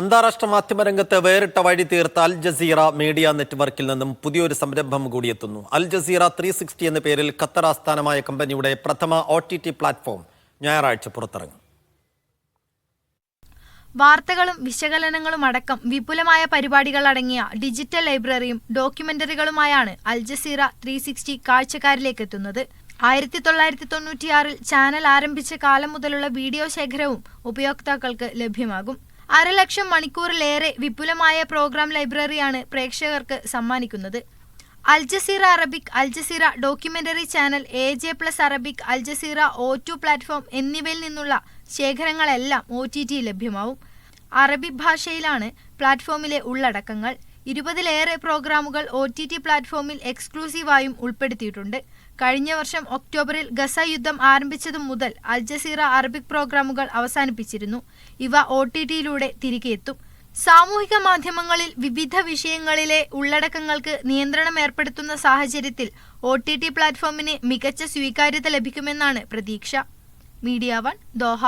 അന്താരാഷ്ട്ര മാധ്യമരംഗത്ത് വേറിട്ട വഴി തീർത്ത അൽ ജസീറ മീഡിയ നെറ്റ്വർക്കിൽ നിന്നും പുതിയൊരു സംരംഭം കൂടിയെത്തുന്നു അൽ ജസീറ ത്രീ സിക്സ്റ്റി എന്ന പേരിൽ ഖത്തർ ആസ്ഥാനമായ കമ്പനിയുടെ പ്രഥമ ഒ ടി ടി പ്ലാറ്റ്ഫോം ഞായറാഴ്ച പുറത്തിറങ്ങും. വാർത്തകളും വിശകലനങ്ങളും അടക്കം വിപുലമായ പരിപാടികൾ അടങ്ങിയ ഡിജിറ്റൽ ലൈബ്രറിയും ഡോക്യുമെന്ററികളുമായാണ് അൽ ജസീറ ത്രീ സിക്സ്റ്റി കാഴ്ചക്കാരിലേക്ക് എത്തുന്നത്. ആയിരത്തി തൊള്ളായിരത്തി തൊണ്ണൂറ്റിയാറിൽ ചാനൽ ആരംഭിച്ച കാലം മുതലുള്ള വീഡിയോ ശേഖരവും ഉപയോക്താക്കൾക്ക് ലഭ്യമാകും. അരലക്ഷം മണിക്കൂറിലേറെ വിപുലമായ പ്രോഗ്രാം ലൈബ്രറിയാണ് പ്രേക്ഷകർക്ക് സമ്മാനിക്കുന്നത്. Al Jazeera Arabic Al Jazeera documentary channel A J plus Arabic Al Jazeera O two platform എന്നിവയിൽ നിന്നുള്ള ശേഖരങ്ങളെല്ലാം ഒ ടി ടി ലഭ്യമാവും. അറബി ഭാഷയിലാണ് പ്ലാറ്റ്ഫോമിലെ ഉള്ളടക്കങ്ങൾ. ഇരുപതിലേറെ പ്രോഗ്രാമുകൾ ഒ ടി ടി പ്ലാറ്റ്ഫോമിൽ എക്സ്ക്ലൂസീവായും ഉൾപ്പെടുത്തിയിട്ടുണ്ട്. കഴിഞ്ഞ വർഷം ഒക്ടോബറിൽ ഗസ യുദ്ധം ആരംഭിച്ചതു മുതൽ അൽജസീറ അറബിക് പ്രോഗ്രാമുകൾ അവസാനിപ്പിച്ചിരുന്നു. ഇവ ഒ ടി ടിയിലൂടെ തിരികെ എത്തും. സാമൂഹിക മാധ്യമങ്ങളിൽ വിവിധ വിഷയങ്ങളിലെ ഉള്ളടക്കങ്ങൾക്ക് നിയന്ത്രണം ഏർപ്പെടുത്തുന്ന സാഹചര്യത്തിൽ ഒ ടി ടി പ്ലാറ്റ്ഫോമിന് മികച്ച സ്വീകാര്യത ലഭിക്കുമെന്നാണ് പ്രതീക്ഷ. Media One Doha.